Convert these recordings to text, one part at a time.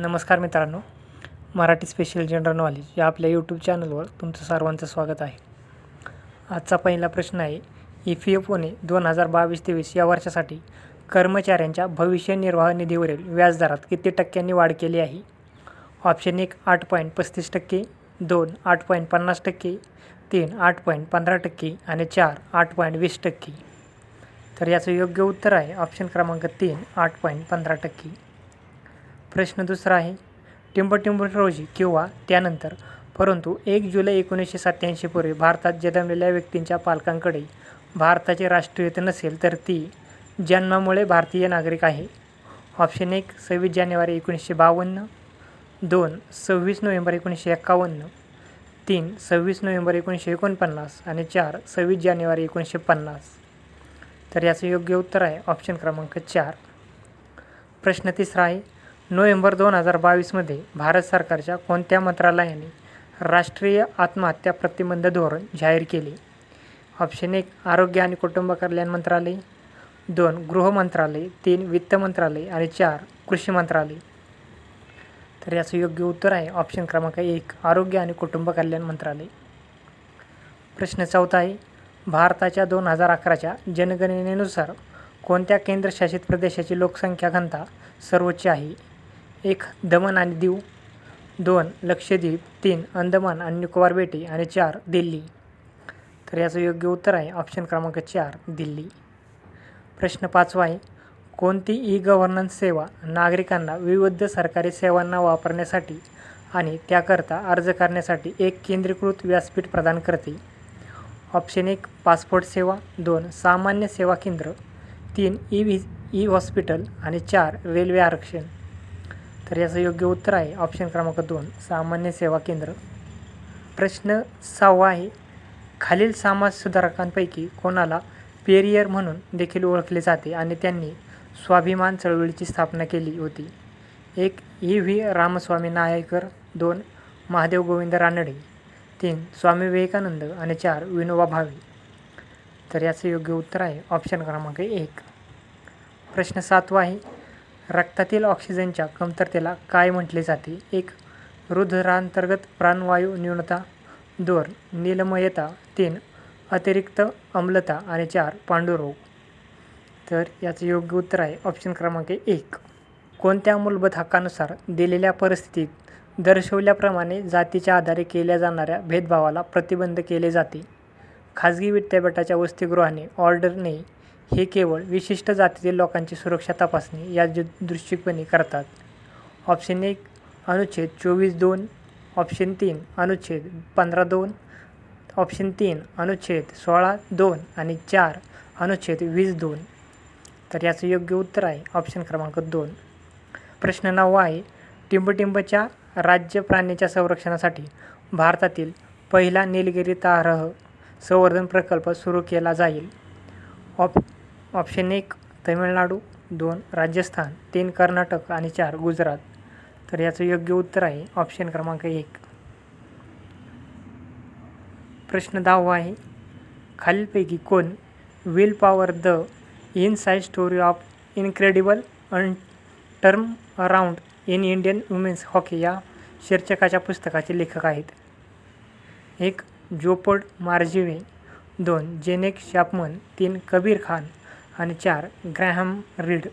नमस्कार मित्रांनो Marathi special general knowledge या आपल्या यूट्यूब चॅनलवर तुमचं सर्वांचं स्वागत आहे. आजचा पहिला प्रश्न आहे ई पी एफ ओने दोन हजार बावीस तेवीस या वर्षासाठी कर्मचाऱ्यांच्या भविष्य निर्वाह निधीवरील व्याजदरात किती टक्क्यांनी वाढ केली आहे? ऑप्शन एक आठ पॉईंट पस्तीस टक्के दोन आठ पॉईंट पन्नास टक्के तीन आठ पॉईंट पंधरा टक्के आणि चार आठ पॉईंट वीस टक्के. तर याचं योग्य उत्तर आहे ऑप्शन क्रमांक तीन आठ पॉईंट पंधरा टक्के. प्रश्न दुसरा आहे टिंबटिंब रोजी किंवा त्यानंतर परंतु एक जुलै एकोणीसशे सत्त्याऐंशीपूर्वी भारतात जन्मलेल्या व्यक्तींच्या पालकांकडे भारताचे राष्ट्रीयता नसेल तर ती जन्मामुळे भारतीय नागरिक आहे. ऑप्शन एक सव्वीस जानेवारी एकोणीसशे बावन्न दोन सव्वीस नोव्हेंबर एकोणीसशे एक्कावन्न तीन सव्वीस नोव्हेंबर एकोणीसशे एकोणपन्नास आणि चार सव्वीस जानेवारी एकोणीसशे पन्नास. तर याचं योग्य उत्तर आहे ऑप्शन क्रमांक चार. प्रश्न तिसरा आहे नोव्हेंबर दोन हजार बावीसमध्ये भारत सरकारच्या कोणत्या मंत्रालयाने राष्ट्रीय आत्महत्या प्रतिबंध धोरण जाहीर केले? ऑप्शन एक आरोग्य आणि कुटुंब कल्याण मंत्रालय. दोन गृह मंत्रालय. तीन वित्त मंत्रालय. आणि चार कृषी मंत्रालय. तर याचं योग्य उत्तर आहे ऑप्शन क्रमांक एक आरोग्य आणि कुटुंब कल्याण मंत्रालय. प्रश्न चौथा आहे भारताच्या दोन हजार अकराच्या जनगणनेनुसार कोणत्या केंद्रशासित प्रदेशाची लोकसंख्या घनता सर्वोच्च आहे? एक दमण आणि दीव दोन लक्षद्वीप तीन अंदमान आणि निकोबार बेटे आणि चार दिल्ली. तर याचं योग्य उत्तर आहे ऑप्शन क्रमांक चार दिल्ली. प्रश्न पाचवा आहे कोणती ई गव्हर्नन्स सेवा नागरिकांना विविध सरकारी सेवांना वापरण्यासाठी आणि त्याकरता अर्ज करण्यासाठी एक केंद्रीकृत व्यासपीठ प्रदान करते? ऑप्शन एक पासपोर्ट सेवा. दोन सामान्य सेवा केंद्र. तीन ई व्हिज ई हॉस्पिटल आणि चार रेल्वे आरक्षण. तर याचं योग्य उत्तर आहे. ऑप्शन क्रमांक दोन सामान्य सेवा केंद्र. प्रश्न सहावा आहे. खालील समाज सुधारकांपैकी कोणाला पेरियर म्हणून देखील ओळखले जाते आणि त्यांनी स्वाभिमान चळवळीची स्थापना केली होती? एक ई. व्ही. रामस्वामी नायकर. दोन महादेव गोविंद रानडे. तीन स्वामी विवेकानंद. आणि चार विनोबा भावे. तर याचं योग्य उत्तर आहे. ऑप्शन क्रमांक एक. प्रश्न सातवा आहे. रक्तातील ऑक्सिजनच्या कमतरतेला काय म्हटले जाते? एक रुधिरांतर्गत प्राणवायू न्यूनता. दोन नीलमयता. तीन अतिरिक्त अम्लता. आणि चार पांडुरोग. तर याचं योग्य उत्तर आहे ऑप्शन क्रमांक एक. कोणत्या मूलभूत हक्कानुसार दिलेल्या परिस्थितीत दर्शवल्याप्रमाणे जातीच्या आधारे केल्या जाणाऱ्या भेदभावाला प्रतिबंध केले जाते? खाजगी विद्यापीठाच्या वसतिगृहाने ऑर्डरने हे केवळ विशिष्ट जातीतील लोकांची सुरक्षा तपासणी या दु दृष्टिकोनी करतात. ऑप्शन एक अनुच्छेद चोवीस दोन ऑप्शन तीन अनुच्छेद पंधरा दोन ऑप्शन तीन अनुच्छेद सोळा दोन आणि चार अनुच्छेद वीस दोन. तर याचं योग्य उत्तर आहे ऑप्शन क्रमांक दोन. प्रश्न नऊ आहे टिंबटिंबच्या राज्य प्राण्याच्या संरक्षणासाठी भारतातील पहिला निलगिरी तारह संवर्धन प्रकल्प सुरू केला जाईल. ऑप ऑप्शन एक तमिळनाडू. दोन राजस्थान. तीन कर्नाटक. आणि चार गुजरात. तर याचं योग्य उत्तर आहे ऑप्शन क्रमांक एक. प्रश्न दहावा आहे खालीलपैकी कोण will power the inside story of incredible an turnaround in Indian women's hockey या शीर्षकाच्या पुस्तकाचे लेखक आहेत. एक जोपर्ड मार्जिवे. दोन जेनेक शापमन. तीन कबीर खान. आणि चार ग्रॅहम रीड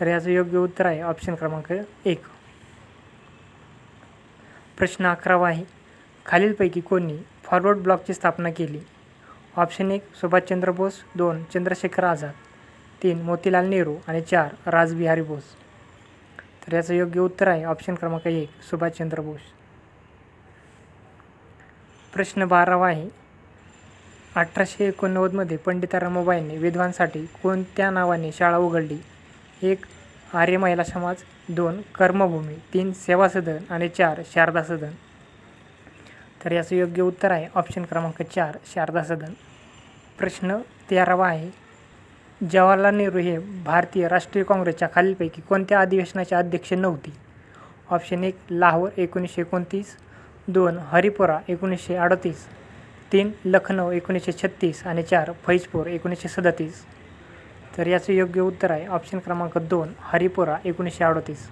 तर याचं योग्य उत्तर आहे ऑप्शन क्रमांक एक. प्रश्न अकरावा आहे खालीलपैकी कोणी फॉरवर्ड ब्लॉकची स्थापना केली? ऑप्शन एक सुभाषचंद्र बोस. दोन चंद्रशेखर आझाद. तीन मोतीलाल नेहरू. आणि चार राजबिहारी बोस. तर याचं योग्य उत्तर आहे ऑप्शन क्रमांक एक सुभाषचंद्र बोस. प्रश्न बारावा आहे अठराशे एकोणनव्वदमध्ये पंडिता रमाबाईंनी विद्वांसाठी कोणत्या नावाने शाळा उघडली? एक आर्य महिला समाज. दोन कर्मभूमी. तीन सेवा सदन. आणि चार शारदा सदन. तर याचं योग्य उत्तर आहे ऑप्शन क्रमांक चार शारदा सदन. प्रश्न तेरावा आहे. जवाहरलाल नेहरू हे भारतीय राष्ट्रीय काँग्रेसच्या खालीलपैकी कोणत्या अधिवेशनाचे अध्यक्ष नव्हती? ऑप्शन एक लाहोर एकोणीसशे एकोणतीस. दोन हरिपुरा एकोणीसशे अडतीस. तीन लखनौ एकोणीसशे छत्तीस आणि चार फैजपूर एकोणीसशे सदतीस. तर याचं योग्य उत्तर आहे. ऑप्शन क्रमांक दोन हरिपुरा एकोणीसशे अडतीस.